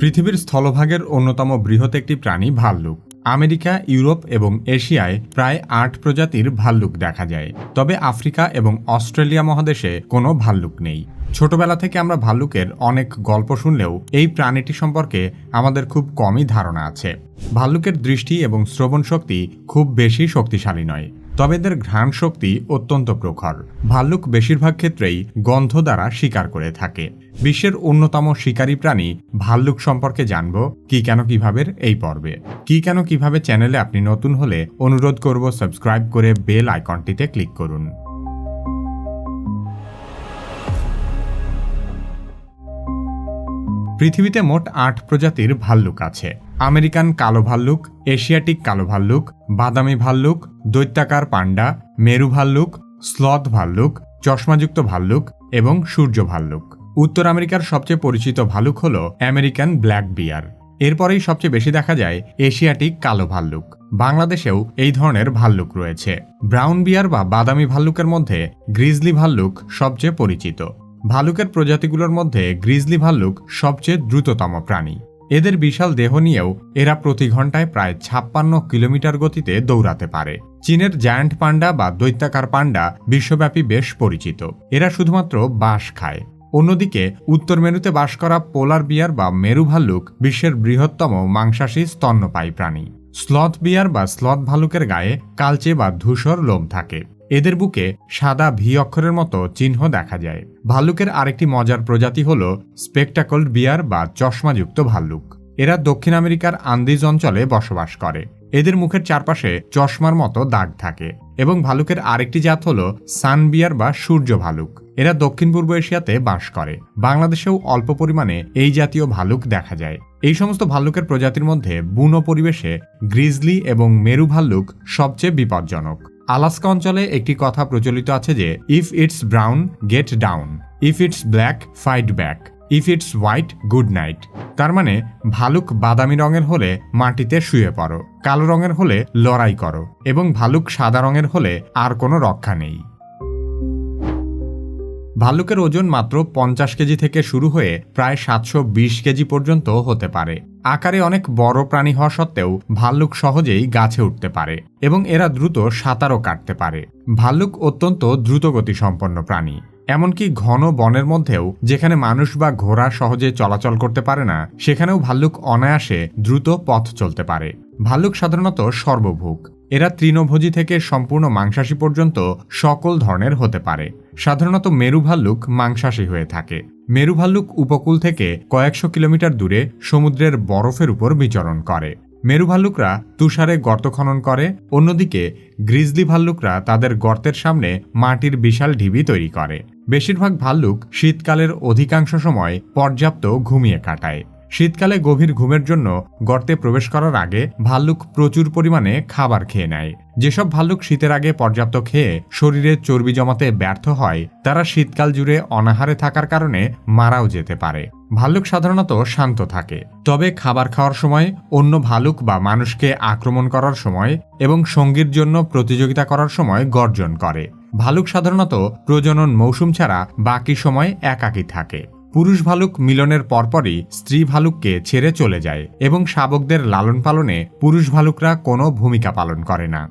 পৃথিবীর স্থলভাগের অন্যতম বৃহৎ একটি প্রাণী ভাল্লুক। আমেরিকা, ইউরোপ এবং এশিয়ায় প্রায় আট প্রজাতির ভাল্লুক দেখা যায়। তবে আফ্রিকা এবং অস্ট্রেলিয়া মহাদেশে কোনো ভাল্লুক নেই। ছোটবেলা থেকে আমরা ভাল্লুকের অনেক গল্প শুনলেও এই প্রাণীটি সম্পর্কে আমাদের খুব কমই ধারণা আছে। ভাল্লুকের দৃষ্টি এবং শ্রবণ শক্তি খুব বেশি শক্তিশালী নয়। তবে এদের ঘ্রাণ শক্তি অত্যন্ত প্রখর। ভাল্লুক বেশিরভাগ ক্ষেত্রেই গন্ধ দ্বারা শিকার করে থাকে। বিশ্বের অন্যতম শিকারী প্রাণী ভাল্লুক সম্পর্কে জানব কি কেন কীভাবে এই পর্বে। কি কেন কীভাবে চ্যানেলে আপনি নতুন হলে অনুরোধ করব সাবস্ক্রাইব করে বেল আইকনটিতে ক্লিক করুন। পৃথিবীতে মোট আট প্রজাতির ভাল্লুক আছে। আমেরিকান কালো ভাল্লুক, এশিয়াটিক কালো ভাল্লুক, বাদামি ভাল্লুক, দৈত্যাকার পান্ডা, মেরু ভাল্লুক, স্লথ ভাল্লুক, চশমাযুক্ত ভাল্লুক এবং সূর্য ভাল্লুক। উত্তর আমেরিকার সবচেয়ে পরিচিত ভাল্লুক হল আমেরিকান ব্ল্যাক বিয়ার। এরপরেই সবচেয়ে বেশি দেখা যায় এশিয়াটিক কালো ভাল্লুক। বাংলাদেশেও এই ধরনের ভাল্লুক রয়েছে। ব্রাউন বিয়ার বা বাদামি ভাল্লুকের মধ্যে গ্রিজলি ভাল্লুক সবচেয়ে পরিচিত। ভালুকের প্রজাতিগুলোর মধ্যে গ্রিজলি ভাল্লুক সবচেয়ে দ্রুততম প্রাণী। এদের বিশাল দেহ নিয়েও এরা প্রতি ঘন্টায় প্রায় ছাপ্পান্ন কিলোমিটার গতিতে দৌড়াতে পারে। চীনের জায়ান্ট পান্ডা বা দৈত্যাকার পান্ডা বিশ্বব্যাপী বেশ পরিচিত। এরা শুধুমাত্র বাঁশ খায়। অন্যদিকে, উত্তর মেরুতে বাস করা পোলার বিয়ার বা মেরু ভাল্লুক বিশ্বের বৃহত্তম মাংসাশী স্তন্যপায়ী প্রাণী। স্লথ বিয়ার বা স্লথ ভাল্লুকের গায়ে কালচে বা ধূসর লোম থাকে। এদের বুকে সাদা ভি অক্ষরের মতো চিহ্ন দেখা যায়। ভাল্লুকের আরেকটি মজার প্রজাতি হল স্পেকটাকল বিয়ার বা চশমাযুক্ত ভাল্লুক। এরা দক্ষিণ আমেরিকার আন্দিজ অঞ্চলে বসবাস করে। এদের মুখের চারপাশে চশমার মতো দাগ থাকে এবং ভালুকের আরেকটি জাত হল সান বিয়ার বা সূর্য ভালুক এরা দক্ষিণ পূর্ব এশিয়াতে বাস করে। বাংলাদেশেও অল্প পরিমাণে এই জাতীয় ভালুক দেখা যায়। এই সমস্ত ভাল্লুকের প্রজাতির মধ্যে বুনো পরিবেশে গ্রিজলি এবং মেরু ভাল্লুক সবচেয়ে বিপজ্জনক। আলাস্কা অঞ্চলে একটি কথা প্রচলিত আছে যে if it's brown get down if it's black fight back if it's white good night তার মানে ভালুক বাদামি রঙের হলে মাটিতে শুয়ে পড়ো, কালো রঙের হলে লড়াই করো, এবং ভালুক সাদা রঙের হলে আর কোনো রক্ষা নেই। ভাল্লুকের ওজন মাত্র পঞ্চাশ কেজি থেকে শুরু হয়ে প্রায় সাতশো বিশ কেজি পর্যন্ত হতে পারে। আকারে অনেক বড় প্রাণী হওয়া সত্ত্বেও ভাল্লুক সহজেই গাছে উঠতে পারে এবং এরা দ্রুত সাঁতারও কাটতে পারে। ভাল্লুক অত্যন্ত দ্রুতগতি সম্পন্ন প্রাণী, এমনকি ঘন বনের মধ্যেও যেখানে মানুষ বা ঘোড়া সহজে চলাচল করতে পারে না, সেখানেও ভাল্লুক অনায়াসে দ্রুত পথ চলতে পারে। ভাল্লুক সাধারণত সর্বভুক এরা তৃণভোজী থেকে সম্পূর্ণ মাংসাশী পর্যন্ত সকল ধরনের হতে পারে। সাধারণত মেরু ভাল্লুক মাংসাশী হয়ে থাকে। মেরু ভাল্লুক উপকূল থেকে কয়েকশো কিলোমিটার দূরে সমুদ্রের বরফের উপর বিচরণ করে। মেরু ভাল্লুকরা তুষারে গর্ত খনন করে, অন্যদিকে গ্রিজলি ভাল্লুকরা তাদের গর্তের সামনে মাটির বিশাল ঢিবি তৈরি করে। বেশিরভাগ ভাল্লুক শীতকালের অধিকাংশ সময় পর্যাপ্ত ঘুমিয়ে কাটায়। শীতকালে গভীর ঘুমের জন্য গর্তে প্রবেশ করার আগে ভাল্লুক প্রচুর পরিমাণে খাবার খেয়ে নেয়। যেসব ভাল্লুক শীতের আগে পর্যাপ্ত খেয়ে শরীরে চর্বি জমাতে ব্যর্থ হয়, তারা শীতকাল জুড়ে অনাহারে থাকার কারণে মারাও যেতে পারে। ভাল্লুক সাধারণত শান্ত থাকে, তবে খাবার খাওয়ার সময় অন্য ভালুক বা মানুষকে আক্রমণ করার সময় এবং সঙ্গীর জন্য প্রতিযোগিতা করার সময় গর্জন করে। ভালুক সাধারণত প্রজনন মৌসুম ছাড়া বাকি সময় একাকী থাকে। পুরুষ ভালুক মিলনের পরপরই স্ত্রী ভালুককে ছেড়ে চলে যায় এবং শাবকদের লালন পালনে পুরুষ ভালুকরা কোনো ভূমিকা পালন করে না।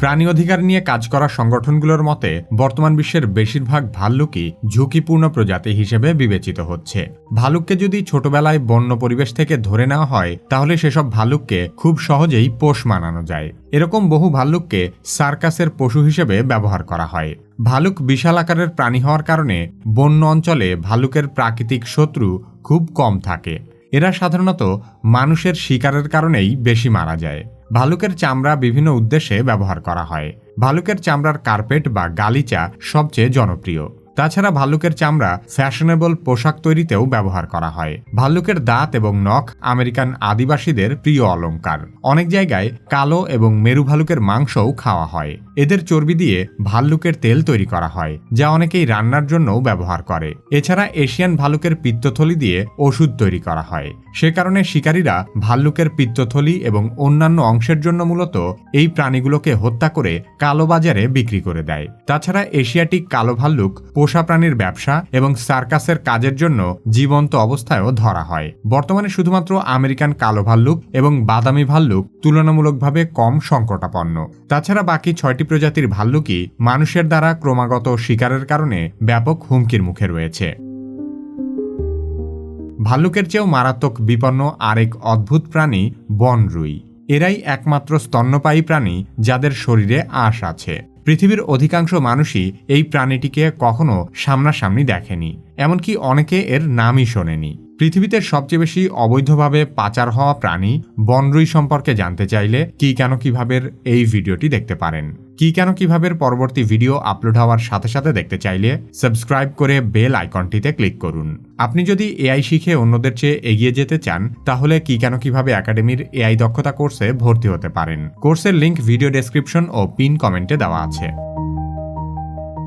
প্রাণী অধিকার নিয়ে কাজ করা সংগঠনগুলোর মতে, বর্তমান বিশ্বের বেশিরভাগ ভাল্লুকই ঝুঁকিপূর্ণ প্রজাতি হিসেবে বিবেচিত হচ্ছে। ভালুককে যদি ছোটবেলায় বন্য পরিবেশ থেকে ধরে নেওয়া হয়, তাহলে সেসব ভাল্লুককে খুব সহজেই পোষ মানানো যায়। এরকম বহু ভাল্লুককে সার্কাসের পশু হিসেবে ব্যবহার করা হয়। ভালুক বিশাল আকারের প্রাণী হওয়ার কারণে বন্য অঞ্চলে ভালুকের প্রাকৃতিক শত্রু খুব কম থাকে। এরা সাধারণত মানুষের শিকারের কারণেই বেশি মারা যায়। ভালুকের চামড়া বিভিন্ন উদ্দেশ্যে ব্যবহার করা হয়। ভালুকের চামড়ার কার্পেট বা গালিচা সবচেয়ে জনপ্রিয়। তাছাড়া ভাল্লুকের চামড়া ফ্যাশনেবল পোশাক তৈরিতেও ব্যবহার করা হয়। ভাল্লুকের দাঁত এবং নখ আমেরিকান আদিবাসীদের প্রিয় অলঙ্কার অনেক জায়গায় কালো এবং মেরু ভালুকের মাংসও খাওয়া হয়। এদের চর্বি দিয়ে ভাল্লুকের তেল তৈরি করা হয়, যা অনেকেই রান্নার জন্যও ব্যবহার করে। এছাড়া এশিয়ান ভালুকের পিত্তথলি দিয়ে ওষুধ তৈরি করা হয়। সে কারণে শিকারীরা ভাল্লুকের পিত্তথলি এবং অন্যান্য অংশের জন্য মূলত এই প্রাণীগুলোকে হত্যা করে কালো বাজারে বিক্রি করে দেয়। তাছাড়া এশিয়াটিক কালো ভাল্লুক পোষা প্রাণীর ব্যবসা এবং সার্কাসের কাজের জন্য জীবন্ত অবস্থায়ও ধরা হয়। বর্তমানে শুধুমাত্র আমেরিকান কালো ভাল্লুক এবং বাদামি ভাল্লুক তুলনামূলকভাবে কম সংকটাপন্ন। তাছাড়া বাকি ছয়টি প্রজাতির ভাল্লুকই মানুষের দ্বারা ক্রমাগত শিকারের কারণে ব্যাপক হুমকির মুখে রয়েছে। ভাল্লুকের চেয়েও মারাত্মক বিপন্ন আরেক অদ্ভুত প্রাণী বনরুই। এরাই একমাত্র স্তন্যপায়ী প্রাণী যাদের শরীরে আঁশ আছে। পৃথিবীর অধিকাংশ মানুষই এই প্রাণীটিকে কখনো সামনাসামনি দেখেনি এমনকি অনেকে এর নামই শোনেনি। পৃথিবীতে সবচেয়ে বেশি অবৈধভাবে পাচার হওয়া প্রাণী বনরুই সম্পর্কে জানতে চাইলে কি কেন কীভাবে এই ভিডিওটি দেখতে পারেন। কি কেন কীভাবে পরবর্তী ভিডিও আপলোড হওয়ার সাথে সাথে দেখতে চাইলে সাবস্ক্রাইব করে বেল আইকনটিতে ক্লিক করুন। আপনি যদি এআই শিখে অন্যদের চেয়ে এগিয়ে যেতে চান, তাহলে কি কেন কীভাবে একাডেমির এআই দক্ষতা কোর্সে ভর্তি হতে পারেন। কোর্সের লিংক ভিডিও ডেসক্রিপশন ও পিন কমেন্টে দেওয়া আছে।